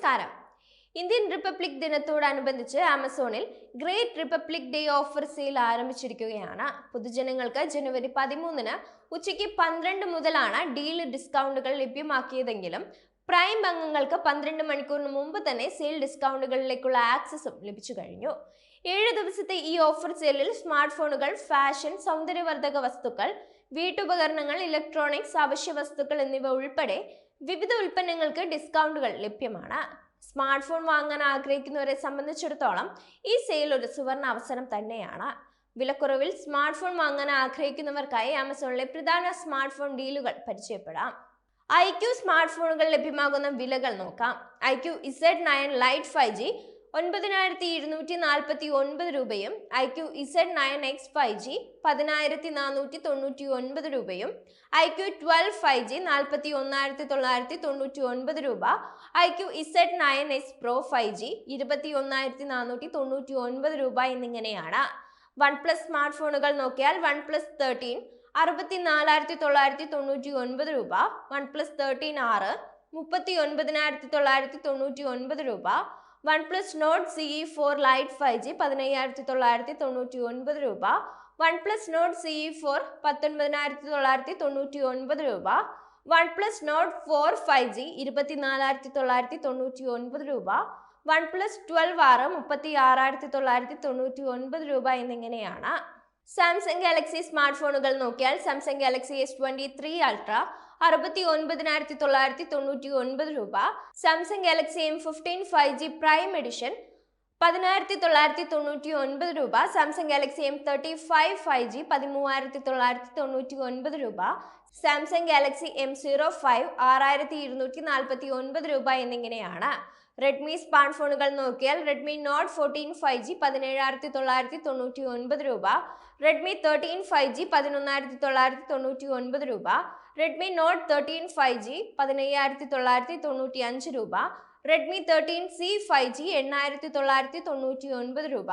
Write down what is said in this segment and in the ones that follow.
നമസ്കാരം. Indian republic ദിനത്തോടനുബന്ധിച്ച് ആമസോണിൽ Great Republic Day offer sale ആരംഭിച്ചിരിക്കുകയാണ്. പൊതുജനങ്ങൾക്ക് ജനുവരി പതിമൂന്നിന് ഉച്ചയ്ക്ക് പന്ത്രണ്ട് മുതലാണ് ഡീൽ ഡിസ്കൗണ്ടുകൾ ലഭ്യമാക്കിയതെങ്കിലും പ്രൈം അംഗങ്ങൾക്ക് പന്ത്രണ്ട് മണിക്കൂറിന് മുമ്പ് തന്നെ സെയിൽ ഡിസ്കൗണ്ടുകളിലേക്കുള്ള ആക്സസും ലഭിച്ചു കഴിഞ്ഞു. ഏഴ് ദിവസത്തെ ഈ ഓഫർ സെയിലിൽ സ്മാർട്ട് ഫോണുകൾ ഫാഷൻ സൗന്ദര്യവർദ്ധക വസ്തുക്കൾ വീട്ടുപകരണങ്ങൾ ഇലക്ട്രോണിക്സ് അവശ്യ വസ്തുക്കൾ എന്നിവ ഉൾപ്പെടെ വിവിധ ഉൽപ്പന്നങ്ങൾക്ക് ഡിസ്കൗണ്ടുകൾ ലഭ്യമാണ്. സ്മാർട്ട് ഫോൺ വാങ്ങാൻ ആഗ്രഹിക്കുന്നവരെ സംബന്ധിച്ചിടത്തോളം ഈ സെയിൽ ഒരു സുവർണ അവസരം തന്നെയാണ്. വിലക്കുറവിൽ സ്മാർട്ട് ഫോൺ വാങ്ങാൻ ആഗ്രഹിക്കുന്നവർക്കായി ആമസോണിലെ പ്രധാന സ്മാർട്ട് ഫോൺ ഡീലുകൾ പരിചയപ്പെടാം. ഐ ക്യു സ്മാർട്ട് ഫോണുകൾ ലഭ്യമാകുന്ന വിലകൾ നോക്കാം. I Q Z nine lite five G ഒൻപതിനായിരത്തി ഇരുന്നൂറ്റി നാൽപ്പത്തി ഒൻപത് രൂപയും I Q Z nine X five G പതിനായിരത്തി നാനൂറ്റി തൊണ്ണൂറ്റി ഒൻപത് രൂപയും I Q twelve five G നാൽപ്പത്തി ഒന്നായിരത്തി തൊള്ളായിരത്തി തൊണ്ണൂറ്റി ഒൻപത് രൂപ I Q Z nine S pro five G ഇരുപത്തി ഒന്നായിരത്തി നാനൂറ്റി തൊണ്ണൂറ്റി ഒൻപത് രൂപ എന്നിങ്ങനെയാണ്. വൺ പ്ലസ് സ്മാർട്ട് ഫോണുകൾ നോക്കിയാൽ വൺ പ്ലസ് തേർട്ടീൻ അറുപത്തി നാലായിരത്തി തൊള്ളായിരത്തി തൊണ്ണൂറ്റി ഒൻപത് രൂപ വൺ പ്ലസ് തേർട്ടീൻ ആറ് മുപ്പത്തി ഒൻപതിനായിരത്തി തൊള്ളായിരത്തി തൊണ്ണൂറ്റി ഒൻപത് രൂപ OnePlus Nord C E four lite five G പതിനയ്യായിരത്തി തൊള്ളായിരത്തി തൊണ്ണൂറ്റി ഒൻപത് രൂപ OnePlus Nord C E four പത്തൊൻപതിനായിരത്തി തൊള്ളായിരത്തി തൊണ്ണൂറ്റി ഒൻപത് രൂപ OnePlus Nord four five G ഇരുപത്തിനാലായിരത്തി തൊള്ളായിരത്തി തൊണ്ണൂറ്റി ഒൻപത് രൂപ വൺ പ്ലസ് ട്വൽവ് ആറ് മുപ്പത്തി ആറായിരത്തി തൊള്ളായിരത്തി തൊണ്ണൂറ്റി ഒൻപത് രൂപ എന്നിങ്ങനെയാണ് സാംസങ് ഗാലക്സി സ്മാർട്ട് ഫോണുകൾ നോക്കിയാൽ Samsung Galaxy S twenty three ultra അറുപത്തി ഒൻപതിനായിരത്തി തൊള്ളായിരത്തി തൊണ്ണൂറ്റി ഒൻപത് രൂപ Samsung Galaxy M fifteen five G prime edition പതിനായിരത്തി തൊള്ളായിരത്തി തൊണ്ണൂറ്റി ഒൻപത് രൂപ Samsung Galaxy M thirty five five G പതിമൂവായിരത്തി തൊള്ളായിരത്തി തൊണ്ണൂറ്റി ഒൻപത് രൂപ Samsung Galaxy M zero five ആറായിരത്തി ഇരുന്നൂറ്റി നാൽപ്പത്തി ഒൻപത് രൂപ എന്നിങ്ങനെയാണ്. റെഡ്മി സ്മാർട്ട് ഫോണുകൾ നോക്കിയാൽ Redmi note fourteen five G പതിനേഴായിരത്തി തൊള്ളായിരത്തി തൊണ്ണൂറ്റി ഒൻപത് രൂപ റെഡ്മി തേർട്ടീൻ ഫൈവ് ജി പതിനൊന്നായിരത്തി തൊള്ളായിരത്തി തൊണ്ണൂറ്റി ഒൻപത് രൂപ Redmi note thirteen five G പതിനയ്യായിരത്തി തൊള്ളായിരത്തി തൊണ്ണൂറ്റി അഞ്ച് രൂപ Redmi thirteen C five G എണ്ണായിരത്തി തൊള്ളായിരത്തി തൊണ്ണൂറ്റി ഒൻപത് രൂപ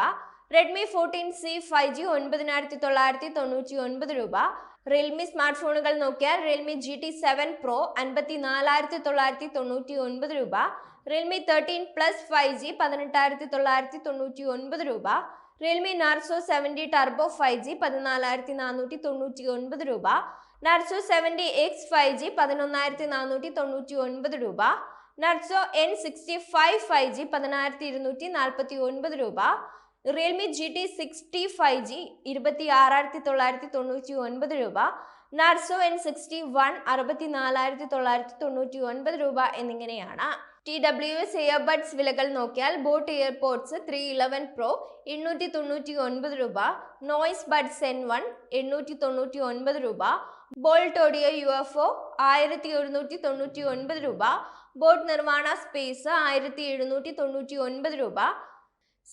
Redmi fourteen C five G ഒൻപതിനായിരത്തി തൊള്ളായിരത്തി തൊണ്ണൂറ്റി ഒൻപത് രൂപ. റിയൽമി സ്മാർട്ട് ഫോണുകൾ നോക്കിയാൽ Realme G T seven pro അൻപത്തി നാലായിരത്തി തൊള്ളായിരത്തി തൊണ്ണൂറ്റി ഒൻപത് രൂപ. Realme thirteen plus five G പതിനെട്ടായിരത്തി തൊള്ളായിരത്തി തൊണ്ണൂറ്റി ഒൻപത് രൂപ. Realme Narzo seventy turbo five G പതിനാലായിരത്തി നാനൂറ്റി തൊണ്ണൂറ്റി ഒൻപത് രൂപ. Narzo seventy X five G പതിനൊന്നായിരത്തി നാനൂറ്റി തൊണ്ണൂറ്റി ഒൻപത് രൂപ. Narzo N sixty five five G പതിനായിരത്തി ഇരുന്നൂറ്റി നാൽപ്പത്തി ഒൻപത് രൂപ. Realme G T sixty five G ഇരുപത്തി ആറായിരത്തി തൊള്ളായിരത്തി തൊണ്ണൂറ്റി ഒൻപത് രൂപ നാർസോ എൻ സിക്സ്റ്റി വൺ അറുപത്തി നാലായിരത്തി തൊള്ളായിരത്തി തൊണ്ണൂറ്റി ഒൻപത് രൂപ എന്നിങ്ങനെയാണ്. ടി ഡബ്ല്യു എസ് ഇയർബഡ്സ് വിലകൾ നോക്കിയാൽ Boat earpods three eleven pro എണ്ണൂറ്റി തൊണ്ണൂറ്റി ഒൻപത് രൂപ നോയ്സ് ബഡ്സ് എൻ വൺ എണ്ണൂറ്റി തൊണ്ണൂറ്റി ഒൻപത് രൂപ Boult audio U F O ആയിരത്തി ഒരുന്നൂറ്റി തൊണ്ണൂറ്റി ഒൻപത് രൂപ ബോട്ട് നിർമ്മാണ സ്പേസ് ആയിരത്തി എഴുന്നൂറ്റി തൊണ്ണൂറ്റി ഒൻപത് രൂപ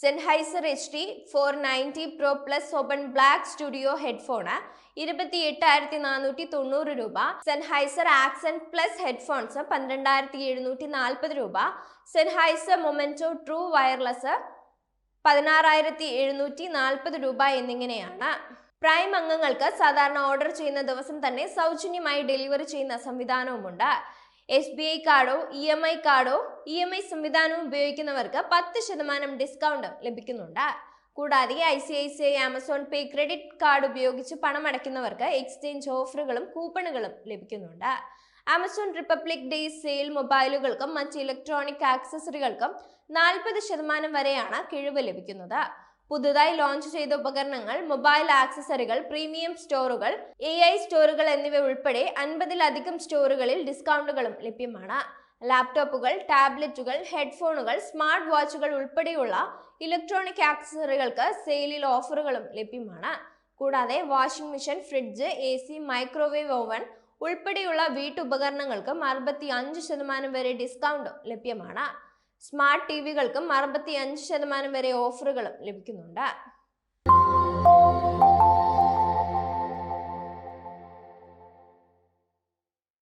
Sennheiser H D four ninety pro plus open black studio headphone ഇരുപത്തി എട്ടായിരത്തി നാനൂറ്റി തൊണ്ണൂറ് രൂപ. സെൻഹൈസർ ആക്സൻ പ്ലസ് ഹെഡ്ഫോൺസ് പന്ത്രണ്ടായിരത്തി എഴുന്നൂറ്റി നാൽപ്പത് രൂപ. സെൻഹൈസർ മൊമെന്റോ ട്രൂ വയർലെസ് പതിനാറായിരത്തി എഴുന്നൂറ്റി നാൽപ്പത് രൂപ എന്നിങ്ങനെയാണ്. പ്രൈം അംഗങ്ങൾക്ക് സാധാരണ ഓർഡർ ചെയ്യുന്ന ദിവസം തന്നെ സൗജന്യമായി ഡെലിവറി ചെയ്യുന്ന സംവിധാനവുമുണ്ട്. എസ് ബി ഐ കാർഡോ ഇ എം ഐ കാർഡോ ഇ എം ഐ സംവിധാനവും ഉപയോഗിക്കുന്നവർക്ക് പത്ത് ശതമാനം ഡിസ്കൗണ്ട് ലഭിക്കുന്നുണ്ട്. കൂടാതെ I C I C I Amazon pay credit card ഉപയോഗിച്ച് പണം അടയ്ക്കുന്നവർക്ക് എക്സ്ചേഞ്ച് ഓഫറുകളും കൂപ്പണുകളും ലഭിക്കുന്നുണ്ട്. ആമസോൺ റിപ്പബ്ലിക് ഡേ സെയിൽ മൊബൈലുകൾക്കും മറ്റ് ഇലക്ട്രോണിക് ആക്സസറികൾക്കും നാൽപ്പത് ശതമാനം വരെയാണ് കിഴിവ് ലഭിക്കുന്നത്. പുതുതായി ലോഞ്ച് ചെയ്ത ഉപകരണങ്ങൾ മൊബൈൽ ആക്സസറികൾ പ്രീമിയം സ്റ്റോറുകൾ എ ഐ സ്റ്റോറുകൾ എന്നിവ ഉൾപ്പെടെ അൻപതിലധികം സ്റ്റോറുകളിൽ ഡിസ്കൗണ്ടുകളും ലഭ്യമാണ്. ലാപ്ടോപ്പുകൾ ടാബ്ലറ്റുകൾ ഹെഡ്ഫോണുകൾ സ്മാർട്ട് വാച്ചുകൾ ഉൾപ്പെടെയുള്ള ഇലക്ട്രോണിക് ആക്സസറികൾക്ക് സെയിലിൽ ഓഫറുകളും ലഭ്യമാണ്. കൂടാതെ washing machine fridge A C microwave oven ഉൾപ്പെടെയുള്ള വീട്ടുപകരണങ്ങൾക്കും അറുപത്തി അഞ്ച് ശതമാനം വരെ ഡിസ്കൗണ്ട് ലഭ്യമാണ്. സ്മാർട്ട് ടി വികൾക്കും അറുപത്തി അഞ്ച് ശതമാനം വരെ ഓഫറുകളും ലഭിക്കുന്നുണ്ട്.